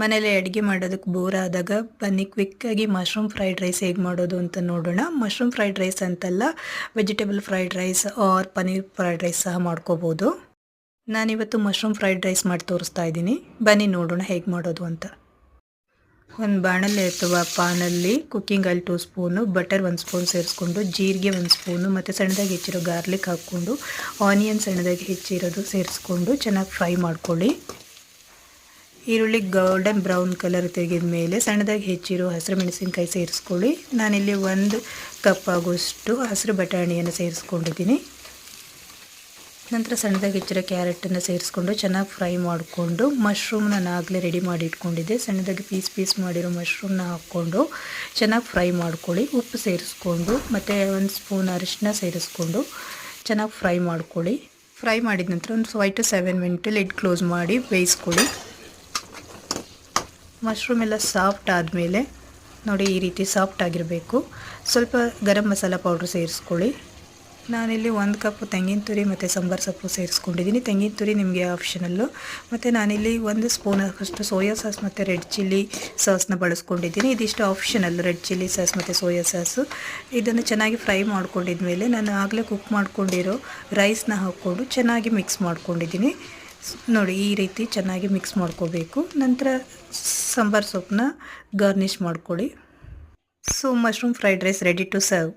ಮನೇಲಿ ಅಡುಗೆ ಮಾಡೋದಕ್ಕೆ ಬೋರ್ ಆದಾಗ ಬನ್ನಿ ಕ್ವಿಕ್ಕಾಗಿ ಮಶ್ರೂಮ್ ಫ್ರೈಡ್ ರೈಸ್ ಹೇಗೆ ಮಾಡೋದು ಅಂತ ನೋಡೋಣ. ಮಶ್ರೂಮ್ ಫ್ರೈಡ್ ರೈಸ್ ಅಂತಲ್ಲ vegetable fried rice or paneer fried rice ಸಹ ಮಾಡ್ಕೋಬೋದು. ನಾನಿವತ್ತು ಮಶ್ರೂಮ್ ಫ್ರೈಡ್ ರೈಸ್ ಮಾಡಿ ತೋರಿಸ್ತಾ ಇದ್ದೀನಿ. ಬನ್ನಿ ನೋಡೋಣ ಹೇಗೆ ಮಾಡೋದು ಅಂತ. ಒಂದು ಬಾಣಲೆ ಅಥವಾ ಪಾನಲ್ಲಿ cooking oil two spoon butter ಒಂದು ಸ್ಪೂನ್ ಸೇರಿಸ್ಕೊಂಡು, ಜೀರಿಗೆ ಒಂದು ಸ್ಪೂನು ಮತ್ತು ಸಣ್ಣದಾಗಿ ಹೆಚ್ಚಿರೋ ಗಾರ್ಲಿಕ್ ಹಾಕ್ಕೊಂಡು ಆನಿಯನ್ ಸಣ್ಣದಾಗಿ ಹೆಚ್ಚಿರೋದು ಸೇರಿಸ್ಕೊಂಡು ಚೆನ್ನಾಗಿ ಫ್ರೈ ಮಾಡ್ಕೊಳ್ಳಿ. ಈರುಳ್ಳಿ ಗೋಲ್ಡನ್ ಬ್ರೌನ್ ಕಲರ್ ತೆಗೆದ ಮೇಲೆ ಸಣ್ಣದಾಗಿ ಹೆಚ್ಚಿರೋ ಹಸಿರು ಮೆಣಸಿನಕಾಯಿ ಸೇರಿಸ್ಕೊಳ್ಳಿ. ನಾನಿಲ್ಲಿ ಒಂದು ಕಪ್ ಆಗುವಷ್ಟು ಹಸಿರು ಬಟಾಣಿಯನ್ನು ಸೇರಿಸ್ಕೊಂಡಿದ್ದೀನಿ. ನಂತರ ಸಣ್ಣದಾಗಿ ಹೆಚ್ಚಿರೋ ಕ್ಯಾರೆಟನ್ನು ಸೇರಿಸ್ಕೊಂಡು ಚೆನ್ನಾಗಿ ಫ್ರೈ ಮಾಡಿಕೊಂಡು ಮಶ್ರೂಮ್ ನಾನು ಆಗಲೇ ರೆಡಿ ಮಾಡಿ ಇಟ್ಕೊಂಡಿದ್ದೆ. ಸಣ್ಣದಾಗಿ ಪೀಸ್ ಪೀಸ್ ಮಾಡಿರೋ ಮಶ್ರೂಮ್ನ ಹಾಕ್ಕೊಂಡು ಚೆನ್ನಾಗಿ ಫ್ರೈ ಮಾಡ್ಕೊಳ್ಳಿ. ಉಪ್ಪು ಸೇರಿಸ್ಕೊಂಡು ಮತ್ತು ಒಂದು ಸ್ಪೂನ್ ಅರಿಶಿನ ಸೇರಿಸ್ಕೊಂಡು ಚೆನ್ನಾಗಿ ಫ್ರೈ ಮಾಡ್ಕೊಳ್ಳಿ. ಫ್ರೈ ಮಾಡಿದ ನಂತರ ಒಂದು five to seven minute lid close ಮಾಡಿ ಬೇಯಿಸ್ಕೊಳ್ಳಿ. ಮಶ್ರೂಮ್ ಎಲ್ಲ ಸಾಫ್ಟ್ ಆದಮೇಲೆ ನೋಡಿ ಈ ರೀತಿ ಸಾಫ್ಟ್ ಆಗಿರಬೇಕು. ಸ್ವಲ್ಪ ಗರಂ ಮಸಾಲ ಪೌಡ್ರ್ ಸೇರಿಸ್ಕೊಳ್ಳಿ. ನಾನಿಲ್ಲಿ ಒಂದು ಕಪ್ ತೆಂಗಿನ ತುರಿ ಮತ್ತು ಸಾಂಬಾರು ಸೊಪ್ಪು ಸೇರಿಸ್ಕೊಂಡಿದ್ದೀನಿ. ತೆಂಗಿನ ತುರಿ ನಿಮಗೆ ಆಪ್ಷನಲ್ಲು ಮತ್ತು ನಾನಿಲ್ಲಿ ಒಂದು ಸ್ಪೂನ್ ಅಷ್ಟು ಸೋಯಾ ಸಾಸ್ ಮತ್ತು ರೆಡ್ ಚಿಲ್ಲಿ ಸಾಸ್ನ ಬಳಸ್ಕೊಂಡಿದ್ದೀನಿ. ಇದಿಷ್ಟು ಆಪ್ಷನಲ್ಲು ರೆಡ್ ಚಿಲ್ಲಿ ಸಾಸ್ ಮತ್ತು ಸೋಯಾ ಸಾಸು ಇದನ್ನು ಚೆನ್ನಾಗಿ ಫ್ರೈ ಮಾಡ್ಕೊಂಡಿದ್ಮೇಲೆ ನಾನು ಆಗಲೇ ಕುಕ್ ಮಾಡ್ಕೊಂಡಿರೋ ರೈಸ್ನ ಹಾಕ್ಕೊಂಡು ಚೆನ್ನಾಗಿ ಮಿಕ್ಸ್ ಮಾಡ್ಕೊಂಡಿದ್ದೀನಿ. ನೋಡಿ, ಈ ರೀತಿ ಚೆನ್ನಾಗಿ ಮಿಕ್ಸ್ ಮಾಡ್ಕೋಬೇಕು. ನಂತರ ಸಾಂಬಾರು ಸೊಪ್ಪನ್ನ ಗಾರ್ನಿಷ್ ಮಾಡ್ಕೊಳ್ಳಿ. So mushroom fried rice ready to serve